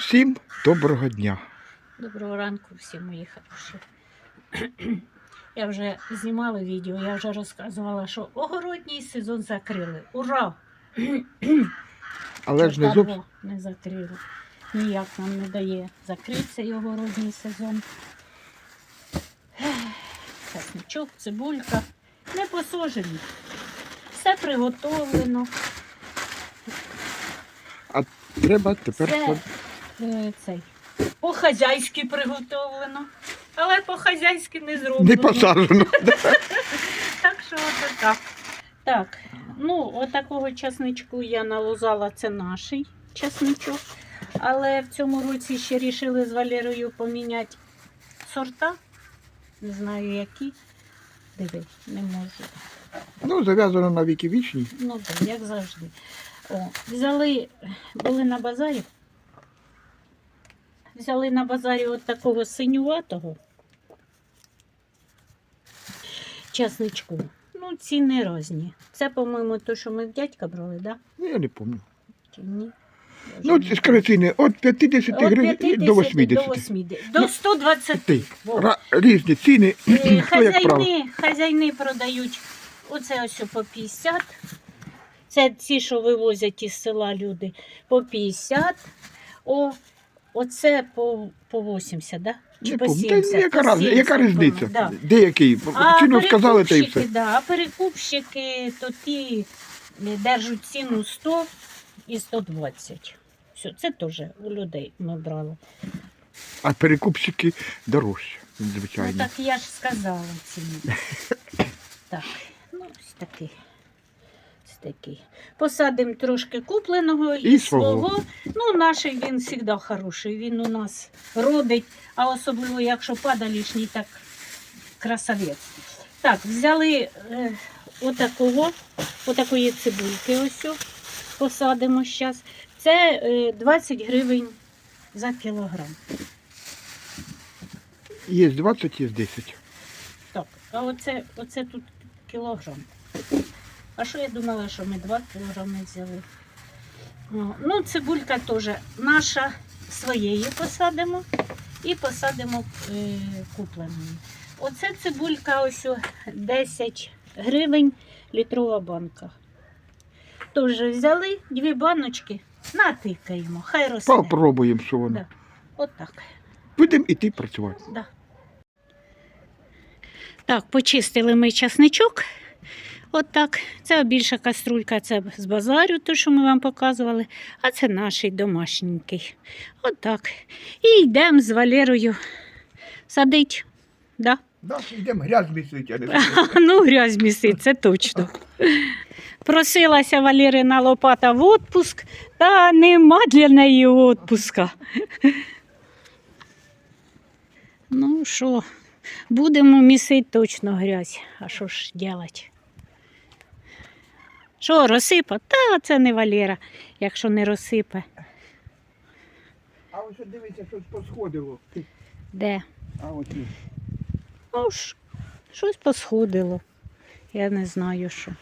Всім доброго дня. Доброго ранку всі мої хороші. Я вже знімала відео, я вже розказувала, що огородній сезон закрили. Ура! Але ж не. Тарго не закрили. Ніяк нам не дає закрити цей огородній сезон. Часничок, цибулька. Не посожені. Все приготовлено. А Треба тепер. Це под- е, цей. По-хазяйськи приготовлено. Але по-хазяйськи не зроблено. Не посаджено. Так що от так. Так, ну, отакого часничку я налузала, це наш часничок. Але в цьому році ще рішили з Валерою поміняти сорта. Не знаю які. Диви, не можу. Ну, зав'язано на віки вічні. Ну так, як завжди. О, взяли, були на базарі. Взяли на базарі от такого синюватого часничку. Ну, ціни різні. Це, по-моєму, то, що ми в дядька брали, да? Ну, я не пам'ятаю. Чи ні? Ну, скажи ціни від 50 От гривень 50 до 80. До 80. До Ну, 120. Ти. Во. Ра- Різні ціни. Е, Хто як прав. Хазяйни, хазяйни продають оце ось по 50. Це ці, що вивозять із села люди, по 50. О, оце по, по 80, да? Чи Не по пам'ятаю. 70? Та яка, раз- 70, яка різниця? Да. Деякий. А Ціну сказали, та й все. Да, а перекупщики, то ті е, держать ціну 100 і 120. Все, це теж у людей ми брали. А перекупщики дорожчі, Ну так я ж сказала ціну. Так, ну ось такий. Такий. Посадимо трошки купленого і, І свого. свого. Ну, наш він завжди хороший. Він у нас родить, а особливо, якщо падалішній, так красавець. Так, взяли е, отакого, отакої цибульки ось посадимо зараз. Це е, 20 гривень за кілограм. Є 20, є 10. Так, а оце, оце тут кілограм. А що я думала, що ми 2 кілограми взяли? Ну, цибулька теж наша своєї посадимо і посадимо е, купленої. Оце цибулька ось 10 гривень літрова банка. Теж взяли дві баночки, натикаємо, хай росте. Попробуємо, що воно. Да. Отак. Будемо іти працювати. Да. Так, почистили ми часничок. От так. Це більша каструлька, це з базарю, то, що ми вам показували, а це наш домашненький. От так. І йдемо з Валерою садить. Да? Да, йдемо грязь не Ну, грязь місить, це точно. Просилася Валерина Лопата в отпуск, та нема для неї отпуска. Ну що, будемо місити точно грязь. А що ж делать? Що, розсипа? Та це не Валера, якщо не розсипе. А ось дивіться, щось посходило. Де? А є. Ну ж, щось посходило. Я не знаю що.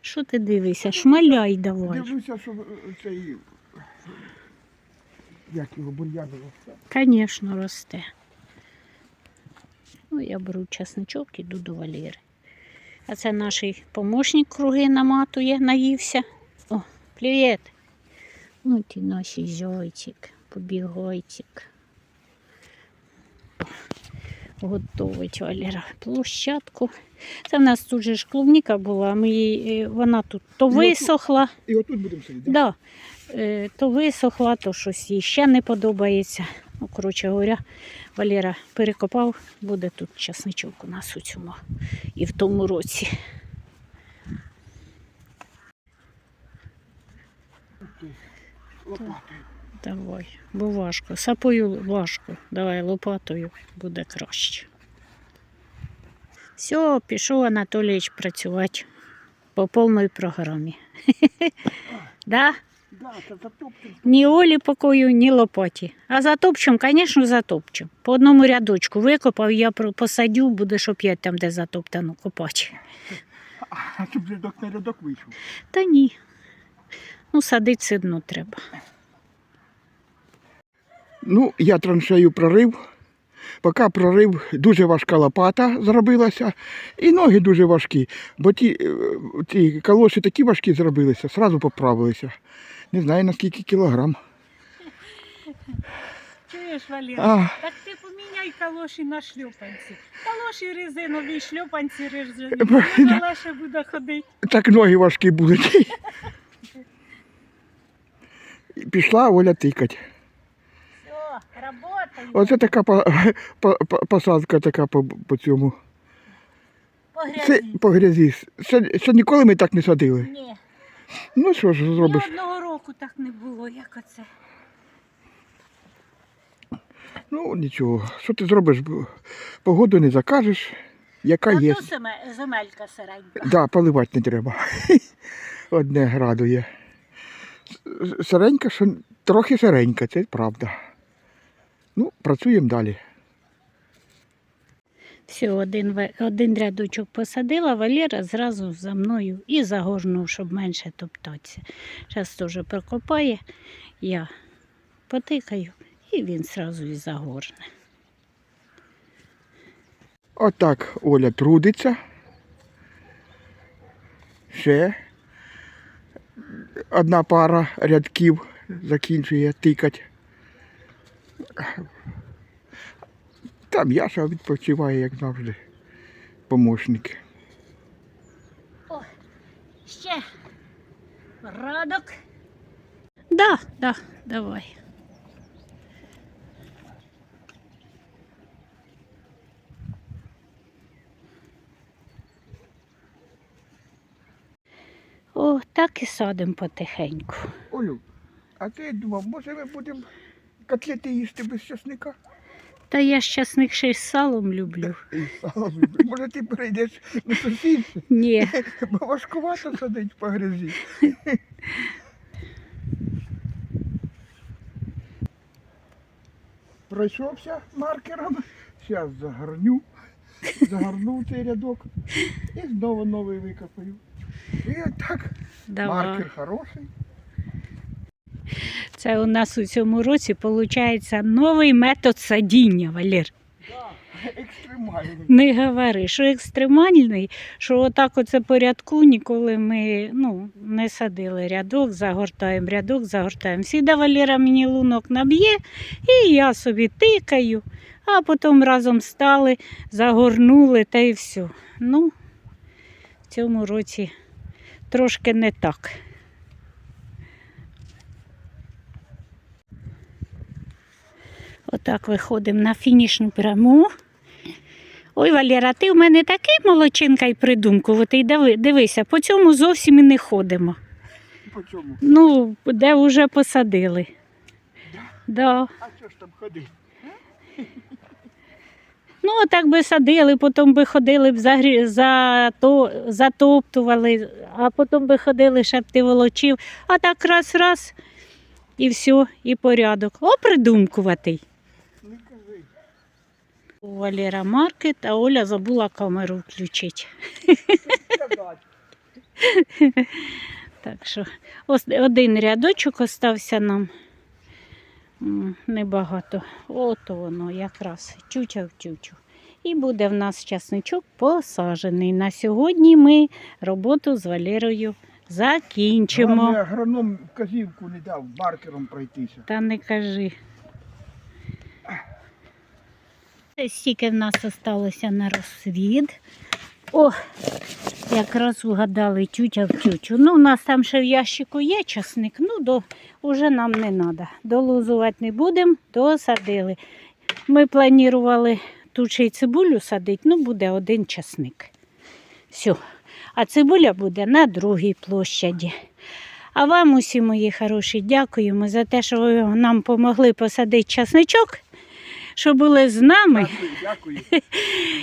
Що ти дивишся? Шмаляй давай. Дивлюся, що е, цей. Як його бур'янило. Звісно, росте. Ну, я беру часничок, іду до Валери. А це наш помощник круги наматує, наївся. О, привіт. Ну, ти наш зойчик, побігойчик. Готовить Валера площадку. Це в нас тут же ж клубніка була, ми її, е, вона тут то Ну, тут- висохла. І отут будемо сидіти. Да. Е, То висохла, то щось їй ще не подобається. Ну, коротше говоря, Валера перекопав, буде тут часничок у нас у цьому і в тому році. Лопатою. Давай, бо важко. Сапою важко. Давай лопатою буде краще. Все, пішов Анатолійович працювати по повній програмі. Да? Да, це затопчено. Ні Олі покою, ні лопаті. А затопчем, звісно, затопчем. По одному рядочку викопав, я посадю, будеш опять там, де затоптано, копати. А щоб рядок на рядок вийшов. Та ні. Ну, садити все одно треба. Ну, я траншею прорив. Поки прорив, дуже важка лопата зробилася, і ноги дуже важкі, бо ті, е, ті калоші такі важкі зробилися, одразу поправилися. Не знаю наскільки кілограм. Чуєш, Валера? А, Так ти поміняй калоші на шльопанці. Калоші резинові, шльопанці резинові. Вона легше буде ходити. так ноги важкі будуть. Пішла Оля тикать. Все, работаю. Оце така по- по- по- посадка така по, по цьому. По Це по грязі. Ще, ще ніколи ми так не садили. Ні, Ну що ж Ні зробиш? одного року так не було, як оце. Ну нічого. Що ти зробиш? Погоду не закажеш, яка є. Семе- земелька сиренька. Да, поливати не треба. Одне радує. Сиренька, що трохи сиренька, це правда. Ну, працюємо далі. Все, один, один рядочок посадила, Валера зразу за мною і загорнув, щоб менше топтатися. Зараз теж прокопає, я потикаю, і він зразу і загорне. Отак Оля трудиться. Ще одна пара рядків закінчує тикать. Там Яша відпочиває, як завжди, помощник. Ще радок. Да, да, давай. О, так і садимо потихеньку. Олю, а ти думав, може ми будемо котлети їсти без часника? Та я щасник ще й з салом люблю. Салом. Може ти перейдеш на сусідці, Ні. бо важкувато садить по грязі. Пройшовся маркером, зараз загорню, загорнув цей рядок і знову новий викопаю. І отак Давай. маркер хороший. Це у нас у цьому році виходить новий метод садіння, Валер. Екстремальний. Не говори, що екстремальний, що отак оце по рядку ніколи ми ну, не садили рядок, загортаємо рядок, загортаємо. Всіда Валера мені лунок наб'є, і я собі тикаю, а потім разом стали, загорнули та й все. Ну, в цьому році трошки не так. Отак виходимо на фінішну пряму. Ой, Валера, ти в мене такий молодчинка і придумкуватий. Диви, дивися, по цьому зовсім і не ходимо. По чому? Ну, де вже посадили. Да. А що ж там ходить? Ну, так би садили, потім би ходили б загрі... за... то... затоптували, а потім би ходили, ще б ти волочив. А так раз-раз і все, і порядок. О, придумкуватий. Валера маркет, а Оля забула камеру включити. Так що один рядочок остався нам. Небагато. Ото воно якраз чуча в чучу. І буде в нас часничок посаджений. На сьогодні ми роботу з Валерою закінчимо. Агроном вказівку не дав маркером пройтися. Та не кажи. Це стільки в нас залишилося на розсвіт. О, якраз угадали тютя в тютю. Ну, у нас там ще в ящику є часник, ну, до, уже нам не треба. Долузувати не будемо, досадили. Ми планували тут ще й цибулю садити, ну, буде один часник. Все. А цибуля буде на другій площаді. А вам усі мої хороші, дякуємо за те, що ви нам допомогли посадити часничок, що були з нами. Дякую, дякую.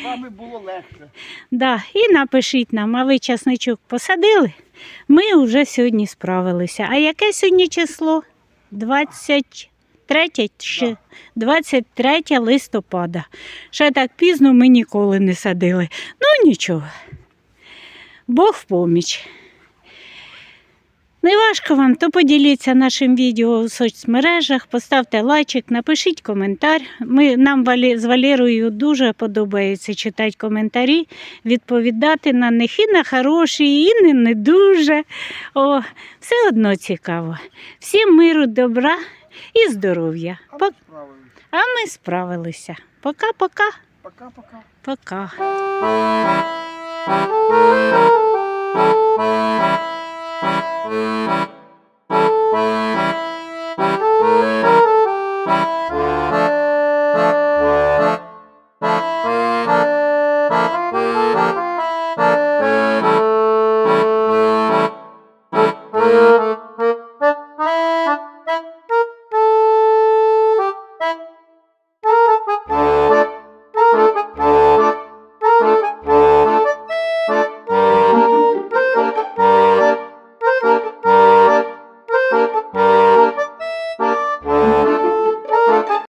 З вами було легше. Да, і напишіть нам, а ви часничок посадили? Ми вже сьогодні справилися. А яке сьогодні число? 23, ще- 23 листопада. Ще так пізно ми ніколи не садили. Ну нічого. Бог в поміч. Не важко вам, то поділіться нашим відео у соцмережах, поставте лайчик, напишіть коментар. Ми, нам з Валерою дуже подобається читати коментарі, відповідати на них і на хороші, і не, не дуже. О, все одно цікаво. Всім миру, добра і здоров'я. Пок- А ми справилися. Пока-пока. Пока-пока. Пока. Пока. Música